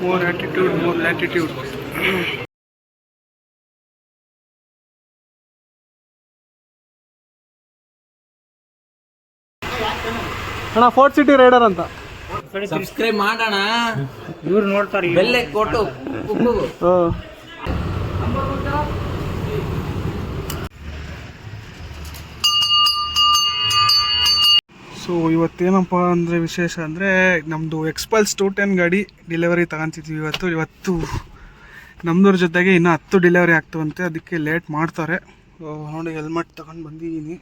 more attitude, more latitude. ಅಣ್ಣ Fort City rider ಅಂತ. Subscribe ಮಾಡೋಣ. ಇವ್ರು ನೋಡ್ತಾರೆ. ಬೆಲ್ಲೆ ಕೊಟ್ಟು ಸೊ ಇವತ್ತೇನಪ್ಪ ಅಂದರೆ ವಿಶೇಷ ಅಂದರೆ ನಮ್ಮದು ಎಕ್ಸ್ಪಲ್ಸ್ ಟು ಟೆನ್ ಗಾಡಿ ಡೆಲಿವರಿ ತಗೊತಿದ್ವಿ ಇವತ್ತು. ಇವತ್ತು ನಮ್ಮದ್ರ ಜೊತೆಗೆ ಇನ್ನೂ ಹತ್ತು ಡೆಲಿವರಿ ಆಗ್ತವಂತೆ. ಅದಕ್ಕೆ ಲೇಟ್ ಮಾಡ್ತಾರೆ. ನೋಡಿ ಹೆಲ್ಮೆಟ್ ತಗೊಂಡು ಬಂದಿದ್ದೀನಿ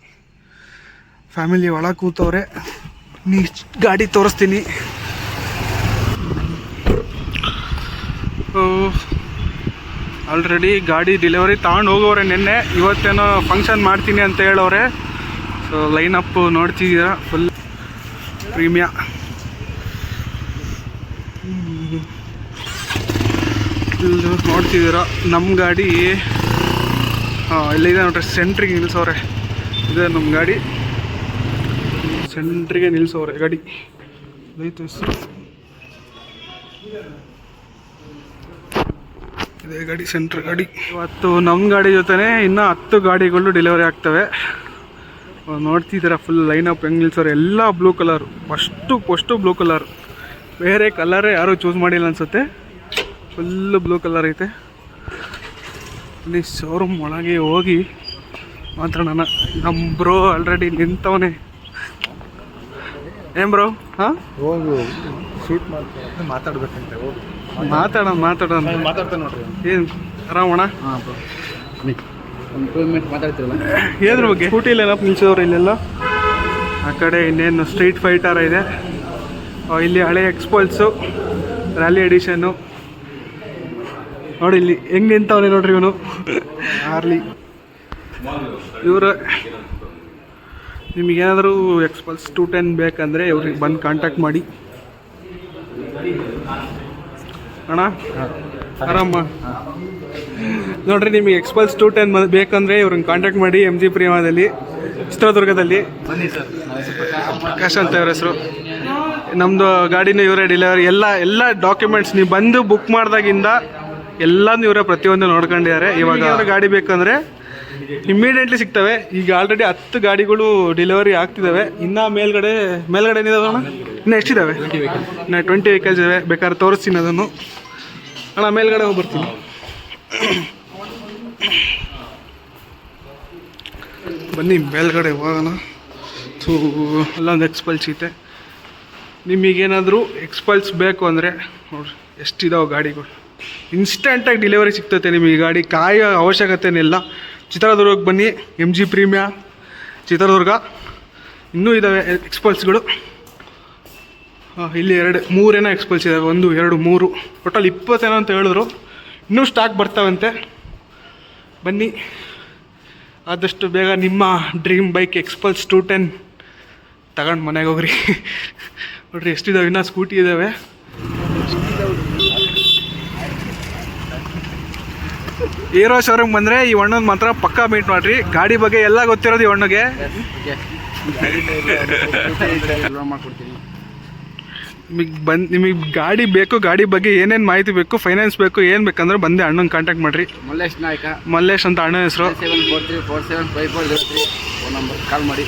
ಫ್ಯಾಮಿಲಿ ಒಳಗೆ ಕೂತವ್ರೆ. ನೀ ಗಾಡಿ ತೋರಿಸ್ತೀನಿ. ಆಲ್ರೆಡಿ ಗಾಡಿ ಡೆಲಿವರಿ ತಗೊಂಡು ಹೋಗೋರೆ ನಿನ್ನೆ. ಇವತ್ತೇನೋ ಫಂಕ್ಷನ್ ಮಾಡ್ತೀನಿ ಅಂತ ಹೇಳೋರೆ ಸೊ ಲೈನ್ ಅಪ್ ನೋಡ್ತಿದ್ದೀರಾ? ಫುಲ್ ಪ್ರೀಮಿಯಾ. ಇಲ್ಲಿ ನೋಡ್ತಿದ್ದೀರಾ ನಮ್ಮ ಗಾಡಿ, ಹಾಂ, ಇಲ್ಲಿದೆ ನೋಡ್ರಿ ಸೆಂಟ್ರಿಗೆ ನಿಲ್ಸವ್ರೆ. ಇದೆ ನಮ್ಮ ಗಾಡಿ. ಸೆಂಟ್ರಿಗೆ ನಿಲ್ಸವ್ರೆ ಗಾಡಿ. ಐತೆ ಹೆಸರು ಇದೆ ಗಾಡಿ ಸೆಂಟ್ರ್ ಗಾಡಿ. ಇವತ್ತು ನಮ್ಮ ಗಾಡಿ ಜೊತೆನೇ ಇನ್ನೂ ಹತ್ತು ಗಾಡಿಗಳು ಡೆಲಿವರಿ ಆಗ್ತವೆ. ನೋಡ್ತಿದ್ದೀರಾ ಫುಲ್ ಲೈನ್ ಅಪ್ ಹೆಂಗೆ ನಿಲ್ಸೋರು? ಎಲ್ಲ blue colour first first blue colour ಬೇರೆ ಕಲರೇ ಯಾರೂ ಚೂಸ್ ಮಾಡಿಲ್ಲ ಅನ್ಸುತ್ತೆ. ಫುಲ್ಲು ಬ್ಲೂ ಕಲರ್ ಐತೆ. ಇಲ್ಲಿ ಶೋರೂಮ್ ಒಳಗೆ ಹೋಗಿ ಮಾತಾಡೋಣ ನಮ್ಮ ಬ್ರೋ ಆಲ್ರೆಡಿ ನಿಂತವನೇ. ಏನ್ ಬ್ರೋ ಹಾಂ? ಹೋಗಿ ಶೂಟ್ ಮಾಡ್ತಾರೆ ಮಾತಾಡ್ಬೇಕಂತೆ ಹೋಗು. ಮಾತಾಡೋಣ ಮಾತಾಡೋಣ. ಮಾತಾಡ್ತಾನೆ ನೋಡ್ರಿ. ಏನು ಆರಾಮಣ ಹಾಂ ಒಂದು ಟೂ ಮಿನಿಟ್ ಮಾತಾಡ್ತಿರಲ್ಲ? ಏದ್ರ ಬಗ್ಗೆ. ಸ್ಕೂಟಿಲೆಲ್ಲ ಇಲ್ಲೆಲ್ಲ. ಆ ಕಡೆ ಇನ್ನೇನು ಸ್ಟ್ರೀಟ್ ಫೈಟರ್ ಇದೆ. ಇಲ್ಲಿ ಹಳೆ ಎಕ್ಸ್ಪಲ್ಸು ರ್ಯಾಲಿ ಎಡಿಷನ್ನು ನೋಡಿ ಇಲ್ಲಿ ಹೆಂಗೆ ನಿಂತವನೇ ನೋಡ್ರಿ ಇವನು. ಆರ್ಲಿ ಇವರು ನಿಮಗೇನಾದರೂ ಎಕ್ಸ್ಪಲ್ಸ್ ಟು ಟೆನ್ ಬೇಕಂದರೆ ಇವ್ರಿಗೆ ಬಂದು ಕಾಂಟ್ಯಾಕ್ಟ್ ಮಾಡಿ. ಅಣ್ಣ? ಆರಾಮ? ನೋಡ್ರಿ ನಿಮಗೆ ಎಕ್ಸ್ಪಲ್ಸ್ ಟು ಟೆನ್ ಬೇಕಂದ್ರೆ ಇವ್ರನ್ನ ಕಾಂಟ್ಯಾಕ್ಟ್ ಮಾಡಿ ಎಂ ಜಿ ಪ್ರಿಯಮಾದಲ್ಲಿ ಚಿತ್ರದುರ್ಗದಲ್ಲಿ. ಪ್ರಕಾಶ್ ಅಂತ ಇವ್ರ ಹೆಸರು. ನಮ್ಮದು ಗಾಡಿನ ಇವರೇ ಡೆಲಿವರಿ ಎಲ್ಲ ಎಲ್ಲ ಡಾಕ್ಯುಮೆಂಟ್ಸ್ ನೀವು ಬಂದು ಬುಕ್ ಮಾಡಿದಾಗಿಂದ ಎಲ್ಲನೂ ಇವರೇ ಪ್ರತಿಯೊಂದು ನೋಡ್ಕೊಂಡಿದ್ದಾರೆ. ಇವಾಗ ಅವ್ರ ಗಾಡಿ ಬೇಕಂದ್ರೆ ಇಮ್ಮಿಡಿಯೇಟ್ಲಿ ಸಿಗ್ತವೆ. ಈಗ ಆಲ್ರೆಡಿ ಹತ್ತು ಗಾಡಿಗಳು ಡೆಲಿವರಿ ಆಗ್ತಿದ್ದಾವೆ ಇನ್ನ ಮೇಲ್ಗಡೆ ಮೇಲ್ಗಡೆ ಅಣ್ಣ? ಇನ್ನು ಎಷ್ಟಿದ್ದಾವೆ ಇನ್ನು ಟ್ವೆಂಟಿ ವೆಹಿಕಲ್ಸ್ ಇದಾವೆ. ಬೇಕಾದ್ರೆ ತೋರಿಸ್ತೀನಿ ಅದನ್ನು. ಅಣ್ಣ ಮೇಲ್ಗಡೆ ಹೋಗಿ ಬರ್ತೀನಿ ಬನ್ನಿ, ಮೇಲ್ಗಡೆ ಹೋಗೋಣ. ಸೊ ಅಲ್ಲೊಂದು ಎಕ್ಸ್ಪಲ್ಸ್ ಇದೆ. ನಿಮಗೇನಾದರೂ ಎಕ್ಸ್ಪಲ್ಸ್ ಬೇಕು ಅಂದರೆ ನೋಡಿ ಎಷ್ಟಿದಾವೆ ಗಾಡಿಗಳು. ಇನ್ಸ್ಟೆಂಟಾಗಿ ಡೆಲಿವರಿ ಸಿಗ್ತೈತೆ ನಿಮಗೆ ಗಾಡಿ. ಕಾಯೋ ಅವಶ್ಯಕತೆನಿಲ್ಲ. ಚಿತ್ರದುರ್ಗಕ್ಕೆ ಬನ್ನಿ ಎಂ ಜಿ ಪ್ರೀಮಿಯ ಚಿತ್ರದುರ್ಗ. ಇನ್ನೂ ಇದ್ದಾವೆ ಎಕ್ಸ್ಪಲ್ಸ್ಗಳು ಇಲ್ಲಿ ಎರಡು, ಮೂರೇನೋ ಎಕ್ಸ್ಪಲ್ಸ್ ಇದ್ದಾವೆ ಒಂದು, ಎರಡು, ಮೂರು. ಟೋಟಲ್ ಇಪ್ಪತ್ತೇನೋ ಅಂತ ಹೇಳಿದ್ರು. ಇನ್ನೂ ಸ್ಟಾಕ್ ಬರ್ತಾವಂತೆ. ಬನ್ನಿ. ಆದಷ್ಟು ಬೇಗ ನಿಮ್ಮ dream bike Xpulse two ten ತಗೊಂಡು ಮನೆಗೆ ಹೋಗ್ರಿ. ನೋಡ್ರಿ, ಎಷ್ಟಿದಾವೆ? ಇನ್ನೂ ಸ್ಕೂಟಿ ಇದ್ದಾವೆ ಏರೋ ಶೋರೂಮ್ ಬಂದರೆ ಈ ಅಣ್ಣನ ಮಾತ್ರ ಪಕ್ಕಾ ಮೀಟ್ ಮಾಡಿರಿ. ಗಾಡಿ ಬಗ್ಗೆ ಎಲ್ಲ ಗೊತ್ತಿರೋದು ಈ ಅಣ್ಣಗೆ. ನಿಮಗೆ ಬಂದು ನಿಮಗೆ ಗಾಡಿ ಬೇಕು ಗಾಡಿ ಬಗ್ಗೆ ಏನೇನು ಮಾಹಿತಿ ಬೇಕು ಫೈನಾನ್ಸ್ ಬೇಕು ಏನು ಬೇಕಂದ್ರೆ ಬಂದೆ ಅಣ್ಣನ ಕಾಂಟ್ಯಾಕ್ಟ್ ಮಾಡಿರಿ. ಮಲ್ಲೇಶ್ ನಾಯ್ಕ. ಮಲ್ಲೇಶ್ ಅಂತ ಅಣ್ಣನ ಹೆಸರು. Seven four three four seven five four zero three phone number call ಮಾಡಿ.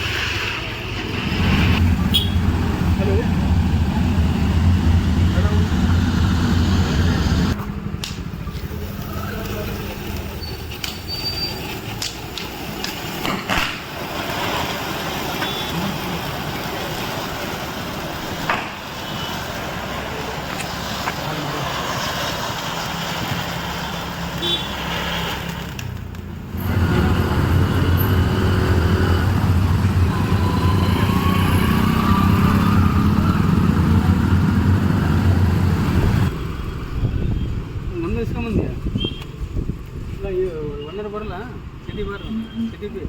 ಇಸ್ಕೊಂಬಂದ್ಯಾ ಇಲ್ಲ. ಒನ್ನರ ಬರಲ್ಲ. ಸಿಟಿ ಬರ ಸಿಟಿ ಬಿ.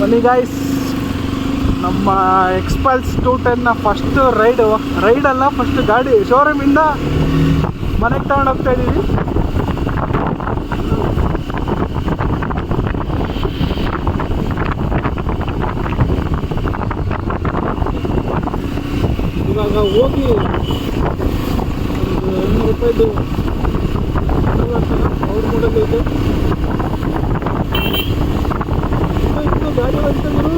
ಬನ್ನಿ ಗಾಯ್ಸ್ ನಮ್ಮ ಎಕ್ಸ್ಪಲ್ಸ್ ಟು ಟೆನ್ನ ಫಸ್ಟ್ ರೈಡು ರೈಡ್ ಅಲ್ಲ ಫಸ್ಟ್ ಗಾಡಿ ಶೋರೂಮಿಂದ ಮನೆಗೆ ಹೋಗ್ತಾ ಇದ್ದೀವಿ ನಾವು ಹೋಗಿ ಒಂದು ಐನೂರು ರೂಪಾಯಿದು ಅವ್ರ ಮಾಡಲ್ ಐತೆ ಇನ್ನು ಇನ್ನು ಗಾಡಿ ಬಂತಂದ್ರು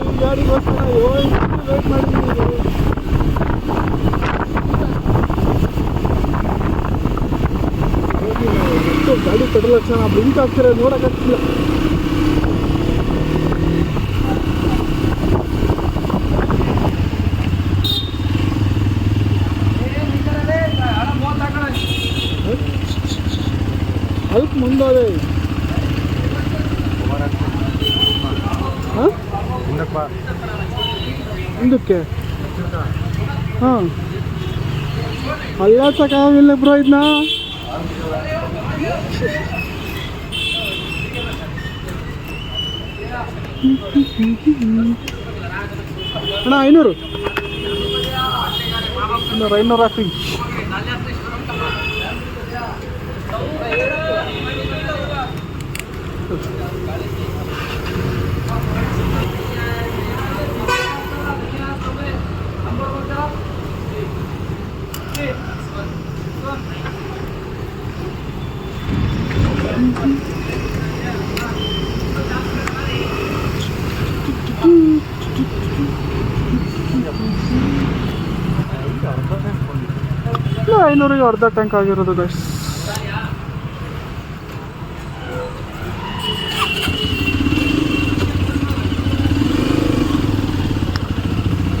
ಈ ಗಾಡಿಗೋಸ್ಕರ ಅಯ್ಯೋ ಇಷ್ಟು ವೇಟ್ ಮಾಡಿದ್ದೀನಿ ಹೋಗಿ ನಾವು ಎಷ್ಟು ಗಾಡಿ ಪೆಟ್ರೋಲ್ ಲಕ್ಷಣ ಆಗ್ತಾರೆ ನೋಡೋಕ್ಕಾಗ್ತಿಲ್ಲ ಅಲ್ಪ ಮುಂದೋದೆ ಹಾಂ? ಹಿಂದಕ್ಕೆ? ಬಾ ಅಲ್ಲ ಸಕಾಗಿಲ್ಲ ಬ್ರೋ ಇದನ್ನ ಅಣ್ಣ ಐನೂರು ಇನ್ನೂರು ಐನೂರು ಹಾಕ್ತೀನಿ ಇಲ್ಲ ಐನೂರಿಗೆ ಅರ್ಧ ಟ್ಯಾಂಕ್ ಆಗಿರೋದು ಗೈಸ್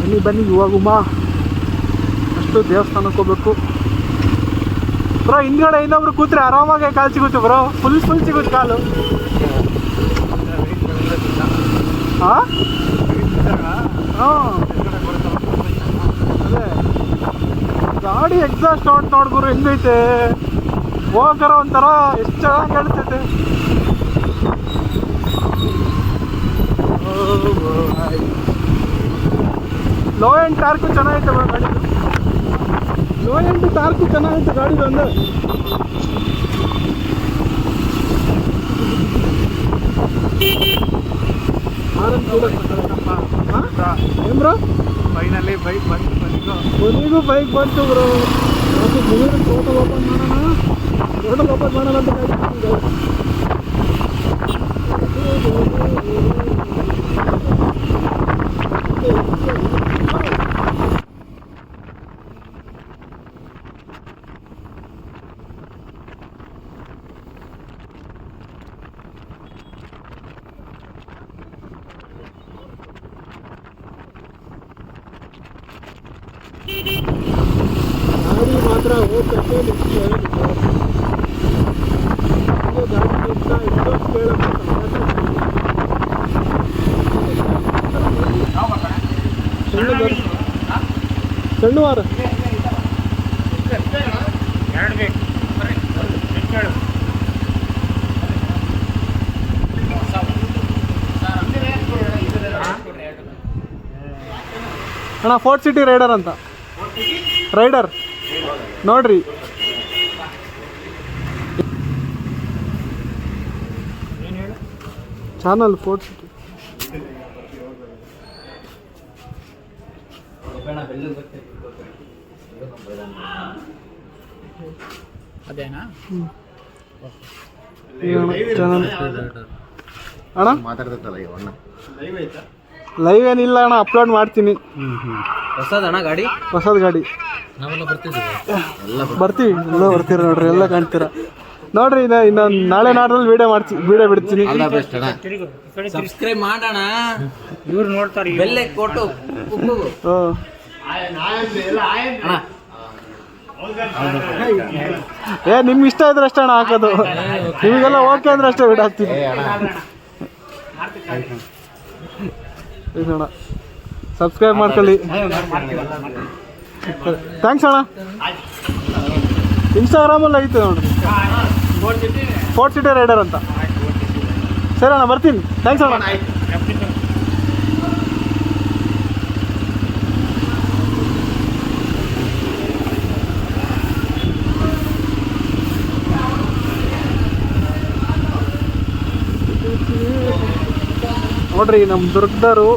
ಬನ್ನಿ ಬನ್ನಿ ಇವಾಗ ಉಮಾ. ಅಷ್ಟು ದೇವಸ್ಥಾನಕ್ಕೆ ಹೋಗ್ಬೇಕು. ಬ್ರೋ ಹಿಂದ್ಗಡೆ ಇನ್ನೊಬ್ರು ಕೂತ್ರೆ ಆರಾಮಾಗಿ ಕಾಲು ಸಿಗುತ್ತೆ ಬ್ರೋ. ಫುಲ್ ಫುಲ್ ಸಿಗುತ್ತೆ ಕಾಲು. ಹಾಂ? ಹಾಂ? ಗಾಡಿ ಎಕ್ಸಾಸ್ಟ್ ಔಟ್ ನೋಡ್ಗುರು ಹೆಂಗೈತೆ ಹೋಗರ ಒಂಥರ ಎಷ್ಟು ಚೆನ್ನಾಗಿ ಹೇಳ್ತೈತೆ ಲೋ ಎಂಡ್ ಟಾರ್ಕು ಚೆನ್ನಾಗೈತೆ ಬರೋ ಗಾಡಿ. ಲೋ ಎಂಡ್ ಟಾರ್ಕು ಚೆನ್ನಾಗೈತೆ ಗಾಡಿ ಒಂದು ಆರನ್ ಕೂಡ ಏನ್ ಬ್ರೋ? ಫೈನಲಿ ಬೈಕ್ ಬೈ ಬಂದು ಕೊನೆಗೂ ಬೈಕ್ ಬಂತು ಬ್ರೋ ಅದು ಮುಗಿದ್ರೆ ಟೋಟಲ್ ಓಪನ್ ಮಾಡೋಣ ಟೋಟಲ್ ಓಪನ್ ಮಾಡೋಣ ಅಂತ ಕಾಯ್ತಿದ್ದೀನಿ ಹೇಳಿದ್ದು ಗಾಡಿ ಕೇಳಕ್ಕೆ ಸಣ್ಣ ವಾರ. ಎರಡು ಬೇಕು. ಹೇಳು ಅಣ್ಣ ಫೋರ್ಟ್ ಸಿಟಿ ರೈಡರ್ ಅಂತ. ರೈಡರ್ ನೋಡ್ರಿ. ಏನು ಹೇಳು ಚಾನಲ್ ಫೋರ್ಟ್ ಅದೇನಾ ಚಾನಲ್ ಅಣ್ಣ? ಮಾತಾಡ್ತಲ್ಲ ಈಗ ಅಣ್ಣ. ಲೈವ್ ಏನಿಲ್ಲ ಅಣ್ಣ ಅಪ್ಲೋಡ್ ಮಾಡ್ತೀನಿ. ಹೊಸದಣ್ಣ ಗಾಡಿ? ಹೊಸದು ಗಾಡಿ. ನಾವೆಲ್ಲ ಬರ್ತಿದ್ದೀವಿ. ಎಲ್ಲ ಬರ್ತೀವಿ ಎಲ್ಲ ಬರ್ತೀರ ನೋಡ್ರಿ ಎಲ್ಲ ಕಾಣ್ತೀರ. ನೋಡ್ರಿ ಇನ್ನ ಇನ್ನೊಂದು ನಾಳೆ ನಾಡ್ರಲ್ಲಿ ವಿಡಿಯೋ ಮಾಡ್ತೀನಿ ವಿಡಿಯೋ ಬಿಡ್ತೀನಿ. ಬೆಸ್ಟ್ ಅಣ್ಣ. ಸಬ್ಸ್ಕ್ರೈಬ್ ಮಾಡೋಣ. ಇವ್ರು ನೋಡ್ತಾರೆ. ಬೆಲ್ಲೆ ಕೊಟ್ಟು ಏ ನಿಮ್ ಇಷ್ಟ ಇದ್ರೆ ಅಷ್ಟೇ ಅಣ್ಣ ಹಾಕೋದು. ನಿಮಗೆಲ್ಲ ಓಕೆ ಅಂದ್ರೆ ಅಷ್ಟೇ ಬಿಡಾಕ್ತೀನಿ ಸಬ್ಸ್ಕ್ರೈಬ್ ಮಾಡ್ಕೊಳ್ಳಿ. ಥ್ಯಾಂಕ್ಸ್ ಅಣ್ಣ. ಇನ್ಸ್ಟಾಗ್ರಾಮಲ್ಲಿ ಐತೆ ನೋಡ್ರಿ ಫೋರ್ ಸಿಟಿ ರೈಡರ್ ಅಂತ. ಸರಿ ಅಣ್ಣ, ಬರ್ತೀನಿ. ಥ್ಯಾಂಕ್ಸ್ ಅಣ್ಣ. ನೋಡ್ರಿ ನಮ್ಮ ದುರ್ಗದವರು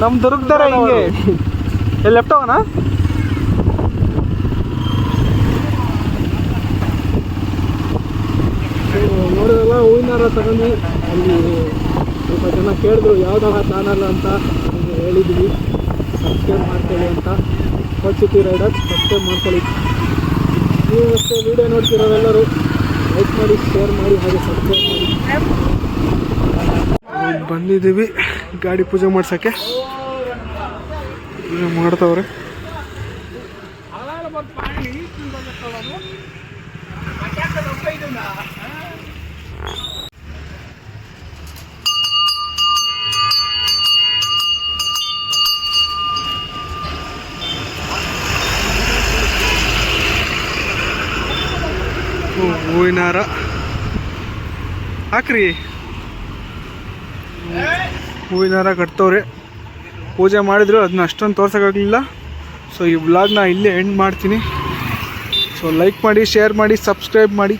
ನಮ್ಮ ದುರ್ಗದರ ಹಿಂಗೆ. ಎಲ್ಲಿ ಲೆಫ್ಟ್ ಹೋಗೋಣ? ನೋಡಿದ್ರಲ್ಲ ಹೂವಿನಾರ ತಗೊಂಡು ಅಲ್ಲಿ ಸ್ವಲ್ಪ ಜನ ಕೇಳಿದ್ರು ಯಾವ್ದಾವ ಚಾನಲ್ ಅಂತ. ಹೇಳಿದ್ವಿ ಸಬ್ಸ್ಕ್ರೈಬ್ ಮಾಡ್ಕೊಳ್ಳಿ ಅಂತ. ಸಿಟಿ ರೈಡರ್ ಸಬ್ಸ್ಕ್ರೈಬ್ ಮಾಡ್ಕೊಳ್ಳಿ. ನೀವು ಅಷ್ಟೇ ವಿಡಿಯೋ ನೋಡ್ತಿರೋರೆಲ್ಲರೂ ಲೈಕ್ ಮಾಡಿ ಶೇರ್ ಮಾಡಿ ಹಾಗೆ ಸಬ್ಸ್ಕ್ರೈಬ್ ಮಾಡಿ. ಬಂದಿದ್ದೀವಿ. ಗಾಡಿ ಪೂಜೆ ಮಾಡ್ಸೋಕ್ಕೆ. ಪೂಜೆ ಮಾಡ್ತವ್ರೆ. ಹೂ- ಹೂವಿನ ಹಾರ. ಹಾಕ್ರಿ. ಹೂವಿನ ಹಾರ ಕಟ್ತವ್ರೆ. ಪೂಜೆ ಮಾಡಿದ್ರು ಅದನ್ನ ಅಷ್ಟೊಂದು ತೋರ್ಸೋಕ್ಕಾಗಲಿಲ್ಲ. ಸೊ ಈ ವ್ಲಾಗ್ನ ಇಲ್ಲೇ ಎಂಡ್ ಮಾಡ್ತೀನಿ. ಸೊ ಲೈಕ್ ಮಾಡಿ ಶೇರ್ ಮಾಡಿ ಸಬ್ಸ್ಕ್ರೈಬ್ ಮಾಡಿ.